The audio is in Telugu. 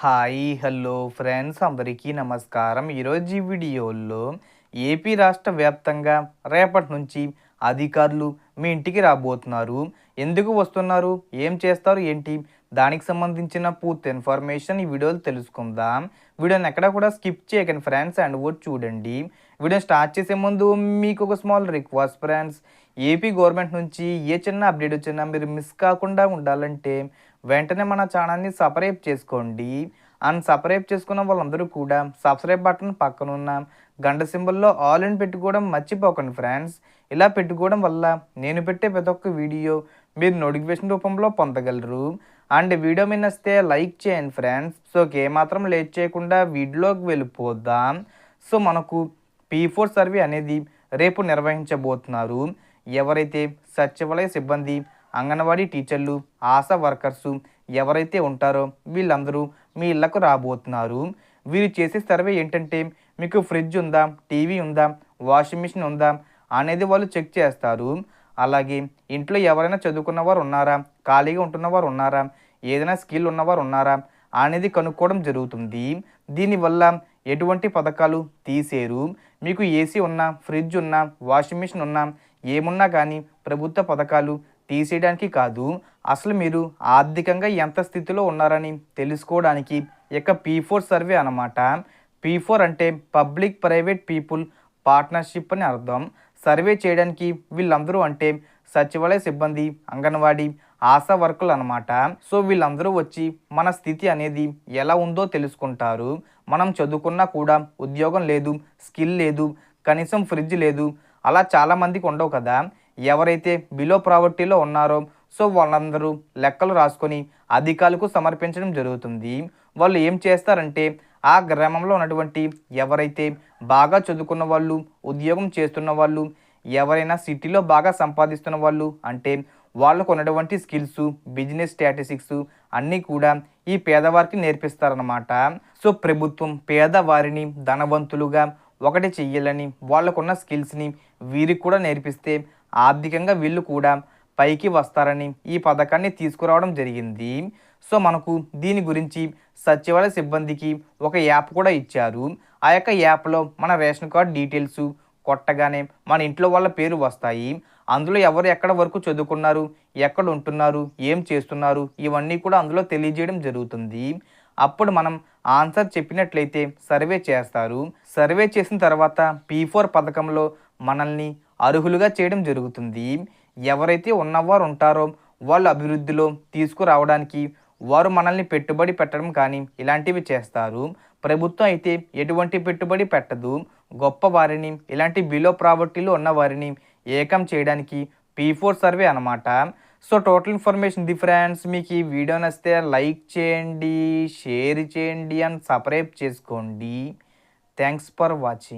హాయ్ హలో ఫ్రెండ్స్ అందరికీ నమస్కారం. ఈరోజు ఈ వీడియోలో ఏపీ రాష్ట్ర వ్యాప్తంగా రేపటి నుంచి అధికారులు మీ ఇంటికి రాబోతున్నారు. ఎందుకు వస్తున్నారు? ఏం చేస్తారు? ఏంటి? దానికి సంబంధించిన పూర్తి ఇన్ఫర్మేషన్ ఈ వీడియోలో తెలుసుకుందాం. వీడియోని ఎక్కడ కూడా స్కిప్ చేయకండి ఫ్రెండ్స్ అండ్ వచ్చి చూడండి. వీడియో స్టార్ట్ చేసే ముందు మీకు ఒక small request friends. AP government నుంచి ఏ చిన్న అప్డేట్ వచ్చినా మీరు మిస్ కాకుండా ఉండాలంటే వెంటనే మన ఛానల్ని సపరేట్ చేసుకోండి. అండ్ సపరేట్ చేసుకున్న వాళ్ళందరూ కూడా సబ్స్క్రైబ్ బటన్ పక్కన ఉన్న గంట సింబల్లో ఆల్ ఇన్ పెట్టుకోవడం మర్చిపోకండి ఫ్రెండ్స్. ఇలా పెట్టుకోవడం వల్ల నేను పెట్టే ప్రతి ఒక్క వీడియో మీరు నోటిఫికేషన్ రూపంలో పొందగలరు. అండ్ వీడియో మీద వస్తే లైక్ చేయండి ఫ్రెండ్స్. సో ఏమాత్రం లేట్ చేయకుండా వీడియోలోకి వెళ్ళిపోదాం. సో మనకు పీ ఫోర్ సర్వే అనేది రేపు నిర్వహించబోతున్నారు. ఎవరైతే సచివాలయ సిబ్బంది అంగన్వాడీ టీచర్లు ఆశా వర్కర్సు ఎవరైతే ఉంటారో వీళ్ళందరూ మీ ఇళ్ళకు రాబోతున్నారు. వీరు చేసే సర్వే ఏంటంటే మీకు ఫ్రిడ్జ్ ఉందా టీవీ ఉందా వాషింగ్ మిషన్ ఉందా అనేది వాళ్ళు చెక్ చేస్తారు. అలాగే ఇంట్లో ఎవరైనా చదువుకున్నవారు ఉన్నారా ఖాళీగా ఉంటున్నవారు ఉన్నారా ఏదైనా స్కిల్ ఉన్నవారు ఉన్నారా అనేది కనుక్కోవడం జరుగుతుంది. దీనివల్ల ఎటువంటి పథకాలు తీసేరు? మీకు ఏసీ ఉన్నా ఫ్రిడ్జ్ ఉన్నా వాషింగ్ మిషన్ ఉన్నా ఏమున్నా కానీ ప్రభుత్వ పథకాలు తీసేయడానికి కాదు. అసలు మీరు ఆర్థికంగా ఎంత స్థితిలో ఉన్నారని తెలుసుకోవడానికి ఇక పీ ఫోర్ సర్వే అన్నమాట. పీ ఫోర్ అంటే పబ్లిక్ ప్రైవేట్ పీపుల్ పార్ట్నర్షిప్ అని అర్థం. సర్వే చేయడానికి వీళ్ళందరూ అంటే సచివాలయ సిబ్బంది అంగన్వాడీ ఆశా వర్కులు అనమాట సో వీళ్ళందరూ వచ్చి మన స్థితి అనేది ఎలా ఉందో తెలుసుకుంటారు. మనం చదువుకున్నా కూడా ఉద్యోగం లేదు స్కిల్ లేదు కనీసం ఫ్రిడ్జ్ లేదు. అలా చాలామందికి ఉండవు కదా. ఎవరైతే బిలో ప్రావర్టీలో ఉన్నారో సో వాళ్ళందరూ లెక్కలు రాసుకొని అధికారులకు సమర్పించడం జరుగుతుంది. వాళ్ళు ఏం చేస్తారంటే ఆ గ్రామంలో ఉన్నటువంటి ఎవరైతే బాగా చదువుకున్న వాళ్ళు ఉద్యోగం చేస్తున్న వాళ్ళు ఎవరైనా సిటీలో బాగా సంపాదిస్తున్న వాళ్ళు అంటే వాళ్ళకు ఉన్నటువంటి స్కిల్స్ బిజినెస్ స్టాటిస్టిక్స్ అన్నీ కూడా ఈ పేదవారికి నేర్పిస్తారనమాట సో ప్రభుత్వం పేదవారిని ధనవంతులుగా ఒకటి చెయ్యాలని వాళ్ళకున్న స్కిల్స్ని వీరికి కూడా నేర్పిస్తే ఆర్థికంగా వీళ్ళు కూడా పైకి వస్తారని ఈ పథకాన్ని తీసుకురావడం జరిగింది. సో మనకు దీని గురించి సచివాలయ సిబ్బందికి ఒక యాప్ కూడా ఇచ్చారు. ఆ యొక్క యాప్లో మన రేషన్ కార్డ్ డీటెయిల్స్ కొట్టగానే మన ఇంట్లో వాళ్ళ పేరు వస్తాయి. అందులో ఎవరు ఎక్కడ వరకు చదువుకున్నారు ఎక్కడ ఉంటున్నారు ఏం చేస్తున్నారు ఇవన్నీ కూడా అందులో తెలియజేయడం జరుగుతుంది. అప్పుడు మనం ఆన్సర్ చెప్పినట్లయితే సర్వే చేస్తారు. సర్వే చేసిన తర్వాత పీ ఫోర్ పథకంలో మనల్ని అర్హులుగా చేయడం జరుగుతుంది. ఎవరైతే ఉన్నవారు ఉంటారో వాళ్ళు అభివృద్ధిలో తీసుకురావడానికి వారు మనల్ని పెట్టుబడి పెట్టడం కానీ ఇలాంటివి చేస్తారు. ప్రభుత్వం అయితే ఎటువంటి పెట్టుబడి పెట్టదు. గొప్ప వారిని ఇలాంటి బిలో ప్రావర్టీలో ఉన్న వారిని ఏకం చేయడానికి పీ ఫోర్ సర్వే అనమాట సో టోటల్ ఇన్ఫర్మేషన్ డిఫరెన్స్ మీకు ఈ వీడియో నచ్చితే లైక్ చేయండి షేర్ చేయండి అండ్ సబ్స్క్రైబ్ చేసుకోండి. Thanks for watching